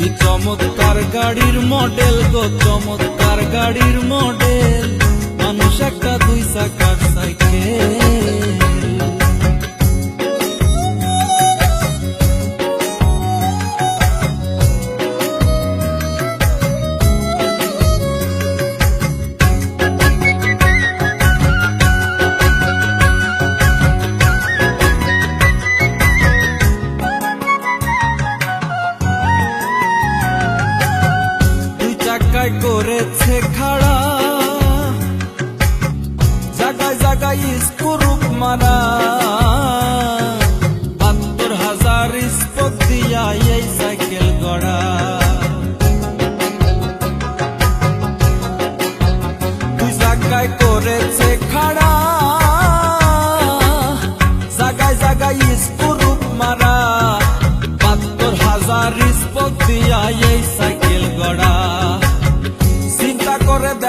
কি চমৎকার গাড়ির মডেল গো চমৎকার গাড়ির মডেল মানুষ একটা দুই চাকার সাইকেল।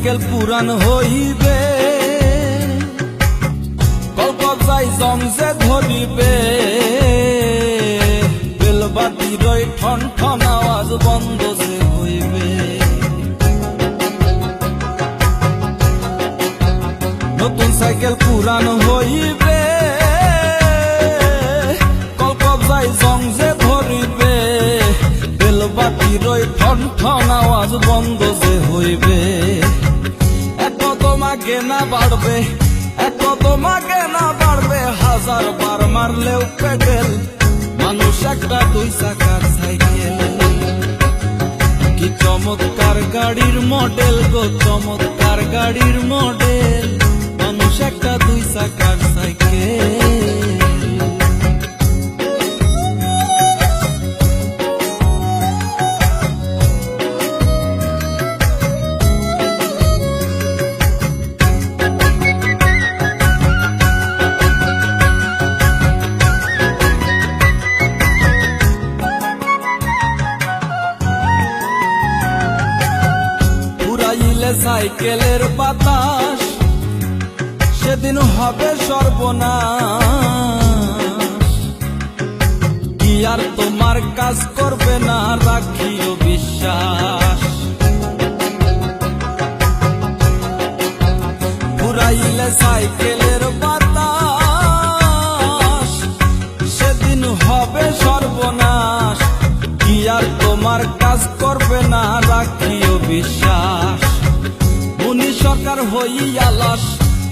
সাইকেল পুরান হইবে। কলকতায় জমজে ধরিবে। বেলবাতির ওই ঠন ঠন আওয়াজ বন্ধ যে হইবে। নতুন সাইকেল পুরান হইবে। কলকতায় জমজে ধরিবে। বেলবাতির ওই ঠন ঠন আওয়াজ বন্ধ তোমাকে না বাড়বে। এত তোমাকে না বাড়বে, হাজার বার মারলেও পেটেল। মানুষ একটা দুই চাকার সাইকেল। কি চমৎকার গাড়ির মডেল গো, চমৎকার গাড়ির মডেল। মানুষ একটা দুই চাকার সাইকেল। সাইকেলের বাতাস, সেদিন হবে সর্বনাশ। কি আর তোমার কাজ করবে না রাখিও বিশ্বাস। পুরাইলে সাইকেলের বাতাস, সেদিন হবে সর্বনাশ। কি আর তোমার কাজ করবে না রাখিও বিশ্বাস। সরকার হইয়া লাস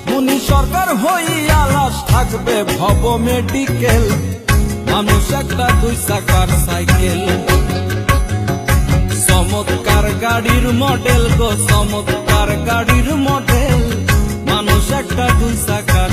মুনি সরকার হইয়া লাস থাকবে ভব মেডিকেল মানুষ একটা দুই চাকার সাইকেল। চমৎকার গাড়ির মডেল গো, চমৎকার গাড়ির মডেল মানুষ একটা দুই চাকার